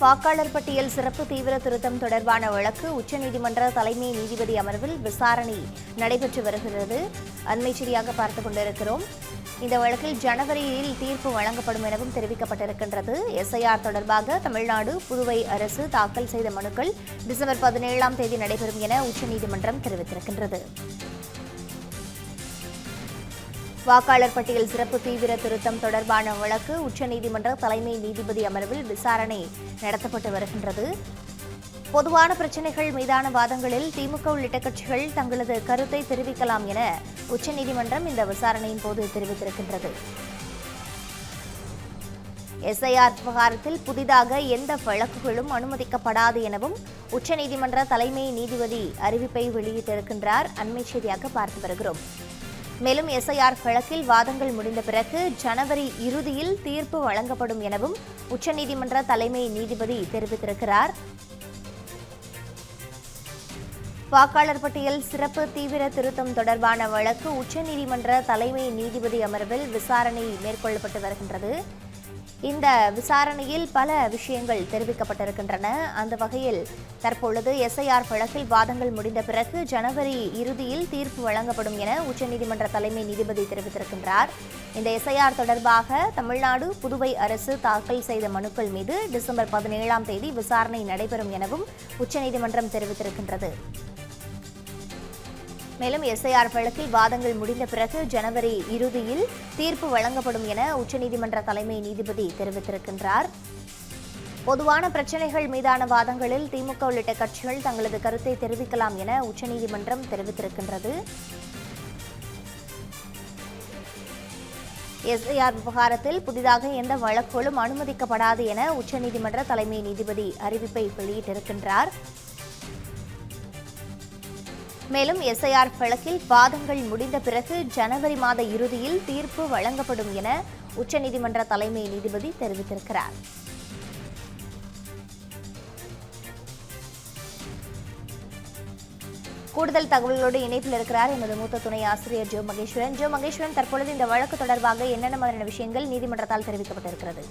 வாக்காளர் பட்டியல் சிறப்பு தீவிர திருத்தம் தொடர்பான வழக்கு உச்சநீதிமன்ற தலைமை நீதிபதி அமர்வில் விசாரணை நடைபெற்று வருகிறது. அண்மைச்சரியாக பார்த்துக் கொண்டிருக்கிறோம். இந்த வழக்கில் ஜனவரியில் தீர்ப்பு வழங்கப்படும் எனவும் தெரிவிக்கப்பட்டிருக்கின்றது. எஸ்ஐஆர் தொடர்பாக தமிழ்நாடு புதுவை அரசு தாக்கல் செய்த மனுக்கள் டிசம்பர் பதினேழாம் தேதி நடைபெறும் என உச்சநீதிமன்றம் தெரிவித்திருக்கின்றது. வாக்காளர் பட்டியல் சிறப்பு தீவிர திருத்தம் தொடர்பான வழக்கு உச்சநீதிமன்ற தலைமை நீதிபதி அமர்வில் விசாரணை நடத்தப்பட்டு வருகின்றது. பொதுவான பிரச்சினைகள் மீதான வாதங்களில் திமுக உள்ளிட்ட கட்சிகள் தங்களது கருத்தை தெரிவிக்கலாம் என உச்சநீதிமன்றம் இந்த விசாரணையின் போது தெரிவித்திருக்கின்றது. எஸ்ஐஆர் விவகாரத்தில் புதிதாக எந்த வழக்குகளும் அனுமதிக்கப்படாது எனவும் உச்சநீதிமன்ற தலைமை நீதிபதி அறிவிப்பை வெளியிட்டிருக்கின்றார். அண்மை செய்தியாக பார்த்து வருகிறோம். மேலும் எஸ்ஐஆர் வழக்கில் வாதங்கள் முடிந்த பிறகு ஜனவரி இறுதியில் தீர்ப்பு வழங்கப்படும் எனவும் உச்சநீதிமன்ற தலைமை நீதிபதி தெரிவித்திருக்கிறார். வாக்காளர் பட்டியல் சிறப்பு தீவிர திருத்தம் தொடர்பான வழக்கு உச்சநீதிமன்ற தலைமை நீதிபதி அமர்வில் விசாரணை மேற்கொள்ளப்பட்டு வருகின்றது. இந்த விசாரணையில் பல விஷயங்கள் தெரிவிக்கப்பட்டிருக்கின்றன. அந்த வகையில் தற்பொழுது எஸ்ஐஆர் வழக்கில் வாதங்கள் முடிந்த பிறகு ஜனவரி இறுதியில் தீர்ப்பு வழங்கப்படும் என உச்சநீதிமன்ற தலைமை நீதிபதி தெரிவித்திருக்கின்றார். இந்த எஸ்ஐஆர் தொடர்பாக தமிழ்நாடு புதுவை அரசு தாக்கல் செய்த மனுக்கள் மீது டிசம்பர் பதினேழாம் தேதி விசாரணை நடைபெறும் எனவும் உச்சநீதிமன்றம் தெரிவித்திருக்கின்றது. மேலும் எஸ்ஐஆர் வழக்கில் வாதங்கள் முடிந்த பிறகு ஜனவரி இறுதியில் தீர்ப்பு வழங்கப்படும் என உச்சநீதிமன்ற தலைமை நீதிபதி தெரிவித்திருக்கின்றார். பொதுவான பிரச்சினைகள் மீதான வாதங்களில் திமுக உள்ளிட்ட கட்சிகள் தங்களது கருத்தை தெரிவிக்கலாம் என உச்சநீதிமன்றம் தெரிவித்திருக்கின்றது. எஸ்ஐஆர் விவகாரத்தில் புதிதாக எந்த வழக்குகளும் அனுமதிக்கப்படாது என உச்சநீதிமன்ற தலைமை நீதிபதி அறிவிப்பை வெளியிட்டிருக்கின்றார். மேலும் எஸ்ஐஆர் வழக்கில் வாதங்கள் முடிந்த பிறகு ஜனவரி மாத இறுதியில் தீர்ப்பு வழங்கப்படும் என உச்சநீதிமன்ற தலைமை நீதிபதி தெரிவித்திருக்கிறார். கூடுதல் தகவல்களோடு இணைப்பில் இருக்கிறார் எமது மூத்த துணை ஆசிரியர் ஜோ மகேஸ்வரன். ஜோ மகேஸ்வரன் தற்பொழுது இந்த வழக்கு தொடர்பாக என்னென்ன மாதிரியான விஷயங்கள் நீதிமன்றத்தால் தெரிவிக்கப்பட்டிருக்கிறது?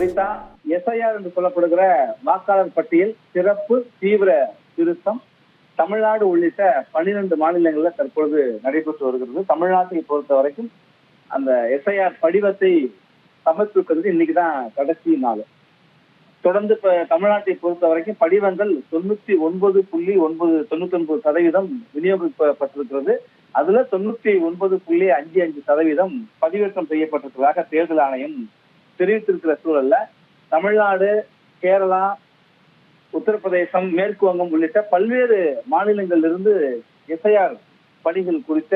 ரீதா எஸ்ஐஆர் என்று சொல்லப்படுகிற வாக்காளர் பட்டியல் சிறப்பு தீவிர திருத்தம் தமிழ்நாடு உள்ளிட்ட பன்னிரண்டு மாநிலங்கள்ல தற்பொழுது நடைபெற்று வருகிறது. தமிழ்நாட்டை பொறுத்த வரைக்கும் அந்த எஸ்ஐஆர் படிவத்தை சமர்ப்பிக்கிறது இன்னைக்கு தான் கடைசி நாள். தொடர்ந்து இப்ப தமிழ்நாட்டை பொறுத்த வரைக்கும் படிவங்கள் தொண்ணூத்தி ஒன்பது புள்ளி ஒன்பது தொண்ணூத்தி ஒன்பது சதவீதம் விநியோகிக்கப்பட்டிருக்கிறது. அதுல தொண்ணூத்தி ஒன்பது புள்ளி அஞ்சு அஞ்சு சதவீதம் பதிவேற்றம் செய்யப்பட்டிருப்பதாக தேர்தல் ஆணையம் தெரிவித்திருக்கிற சூழல்ல தமிழ்நாடு கேரளா உத்தரப்பிரதேசம் மேற்கு வங்கம் உள்ளிட்ட பல்வேறு மாநிலங்களிலிருந்து எஸ்ஐஆர் பணிகள் குறித்த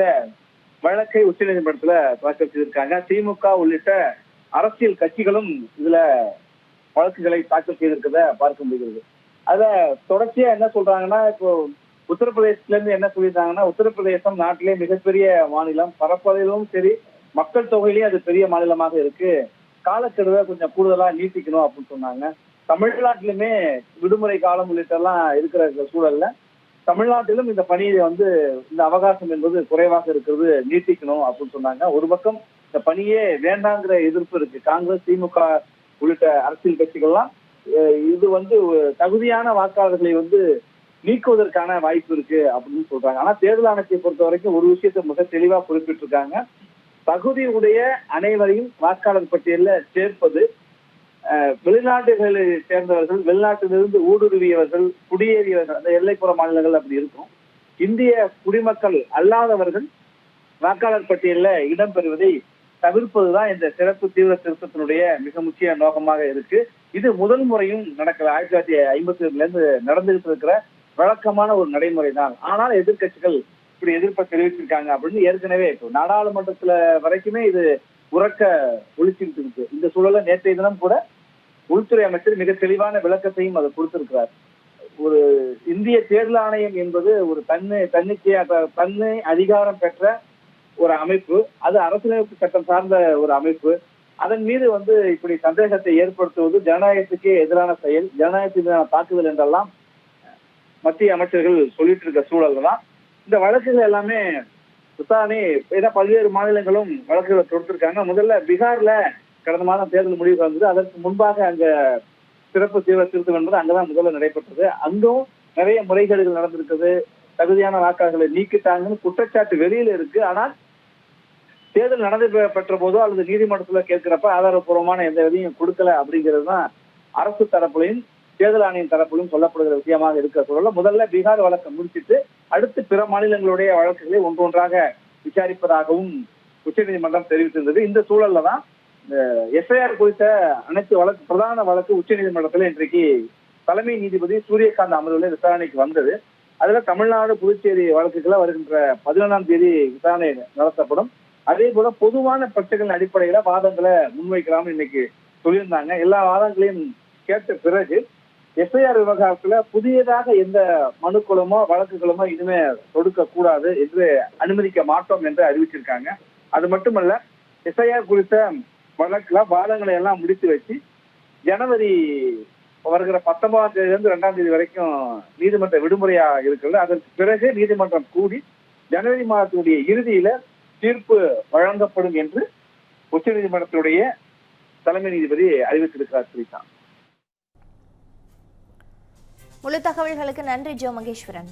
வழக்கை உச்சநீதிமன்றத்துல தாக்கல் செய்திருக்காங்க. திமுக உள்ளிட்ட அரசியல் கட்சிகளும் இதுல வழக்குகளை தாக்கல் செய்திருக்கிறத பார்க்க முடிகிறது. அத தொடர்ச்சியா என்ன சொல்றாங்கன்னா இப்போ உத்தரப்பிரதேசத்துல இருந்து என்ன சொல்லியிருந்தாங்கன்னா உத்தரப்பிரதேசம் நாட்டிலே மிகப்பெரிய மாநிலம். பரப்பளவிலும் சரி மக்கள் தொகையிலேயே அது பெரிய மாநிலமாக இருக்கு. காலக்கெடுவை கொஞ்சம் கூடுதலா நீட்டிக்கணும் அப்படின்னு சொன்னாங்க. தமிழ்நாட்டிலுமே விடுமுறை காலம் உள்ளிட்டெல்லாம் இருக்கிற சூழல்ல தமிழ்நாட்டிலும் இந்த பணியை வந்து இந்த அவகாசம் என்பது குறைவாக இருக்கிறது நீட்டிக்கணும் அப்படின்னு சொன்னாங்க. ஒரு பக்கம் இந்த பணியே வேண்டாங்கிற எதிர்ப்பு இருக்கு. காங்கிரஸ் திமுக உள்ளிட்ட அரசியல் கட்சிகள்லாம் இது வந்து தகுதியான வாக்காளர்களை வந்து நீக்குவதற்கான வாய்ப்பு இருக்கு அப்படின்னு சொல்றாங்க. ஆனா தேர்தல் ஆணையத்தை பொறுத்த வரைக்கும் ஒரு விஷயத்தை மிக தெளிவா குறிப்பிட்டிருக்காங்க. தகுதியுடைய அனைவரையும் வாக்காளர் பட்டியலில் சேர்ப்பது வெளிநாடுகளை சேர்ந்தவர்கள் வெளிநாட்டிலிருந்து ஊடுருவியவர்கள் குடியேறியவர்கள் அந்த எல்லைப்புற மாநிலங்கள் அப்படி இருக்கும். இந்திய குடிமக்கள் அல்லாதவர்கள் வாக்காளர் பட்டியலில் இடம்பெறுவதை தவிர்ப்பதுதான் இந்த சிறப்பு தீவிர திருத்தத்தினுடைய மிக முக்கிய நோக்கமாக இருக்கு. இது முதல் முறையும் நடக்கல. ஆயிரத்தி தொள்ளாயிரத்தி ஐம்பத்தி ஏழுல இருந்து நடந்துகிட்டு இருக்கிற வழக்கமான ஒரு நடைமுறை தான் ஆனால் எதிர்க்கட்சிகள் இப்படி எதிர்ப்பை தெரிவிச்சிருக்காங்க அப்படின்னு ஏற்கனவே இப்போ நாடாளுமன்றத்துல வரைக்குமே இது உறக்க ஒழிச்சுக்கிட்டு இருக்கு. இந்த சூழல நேற்றைய தினம் கூட உள்துறை அமைச்சர் மிக தெளிவான விளக்கத்தையும் அதை கொடுத்திருக்கிறார். ஒரு இந்திய தேர்தல் ஆணையம் என்பது ஒரு தன்னு தன்னிச்சையாக தன்னை அதிகாரம் பெற்ற ஒரு அமைப்பு. அது அரசியலமைப்பு சட்டம் சார்ந்த ஒரு அமைப்பு. அதன் மீது வந்து இப்படி சந்தேகத்தை ஏற்படுத்துவது ஜனநாயகத்துக்கே எதிரான செயல் ஜனநாயகத்துக்கு எதிரான தாக்குதல் என்றெல்லாம் மத்திய அமைச்சர்கள் சொல்லிட்டு இருக்க சூழல் தான் இந்த வழக்குகள் எல்லாமே விசாரணை ஏன்னா பல்வேறு மாநிலங்களும் வழக்குகளை தொடுத்திருக்காங்க. முதல்ல பீகார்ல கடந்த மாதம் தேர்தல் முடிவு வந்தது. அதற்கு முன்பாக அங்க சிறப்பு தீவிர திருத்தம் என்பது அங்கதான் முதல்ல நடைபெற்றது. அங்கும் நிறைய முறைகேடுகள் நடந்திருக்குது. தகுதியான வாக்காளர்களை நீக்கிட்டாங்கன்னு குற்றச்சாட்டு வெளியில இருக்கு. ஆனால் தேர்தல் நடந்து பெற்ற போதோ அல்லது நீதிமன்றத்துல கேட்கிறப்ப ஆதாரப்பூர்வமான எந்த விதையும் கொடுக்கல அப்படிங்கிறது தான் அரசு தரப்புலையும் தேர்தல் ஆணையம் தரப்பிலும் சொல்லப்படுகிற விஷயமாக இருக்க சூழல முதல்ல பீகார் வழக்கை முடிச்சிட்டு அடுத்து பிற மாநிலங்களுடைய வழக்குகளை ஒன்றொன்றாக விசாரிப்பதாகவும் உச்சநீதிமன்றம் தெரிவித்திருந்தது. இந்த சூழல்ல தான் இந்த குறித்த அனைத்து வழக்கு பிரதான வழக்கு உச்சநீதிமன்றத்தில் இன்றைக்கு தலைமை நீதிபதி சூரியகாந்த் அமர்வில் விசாரணைக்கு வந்தது. அதுல தமிழ்நாடு புதுச்சேரி வழக்குகளை வருகின்ற பதினொன்றாம் தேதி விசாரணை நடத்தப்படும். அதே போல பொதுவான பிரச்சனைகள் அடிப்படையில வாதங்களை முன்வைக்கலாம்னு இன்னைக்கு சொல்லியிருந்தாங்க. எல்லா வாதங்களையும் கேட்ட பிறகு எஸ்ஐஆர் விவகாரத்துல புதியதாக எந்த மனுக்களுமோ வழக்குகளுமோ இனிமே தொடுக்க கூடாது என்று அனுமதிக்க மாட்டோம் என்று அறிவிச்சிருக்காங்க. அது மட்டுமல்ல எஸ்ஐஆர் குறித்த வழக்குல வாதங்களை எல்லாம் முடித்து வச்சு ஜனவரி வருகிற பத்தொன்பதாம் தேதியில இருந்து ரெண்டாம் தேதி வரைக்கும் நீதிமன்ற விடுமுறையா இருக்கிறது அதற்கு பிறகு நீதிமன்றம் கூடி ஜனவரி மாதத்தினுடைய இறுதியில தீர்ப்பு வழங்கப்படும் என்று உச்ச நீதிமன்றத்தினுடைய தலைமை நீதிபதி அறிவித்திருக்கிறார் ஸ்ரீகா முழு தகவல்களுக்கு நன்றி Jo Maheswaran.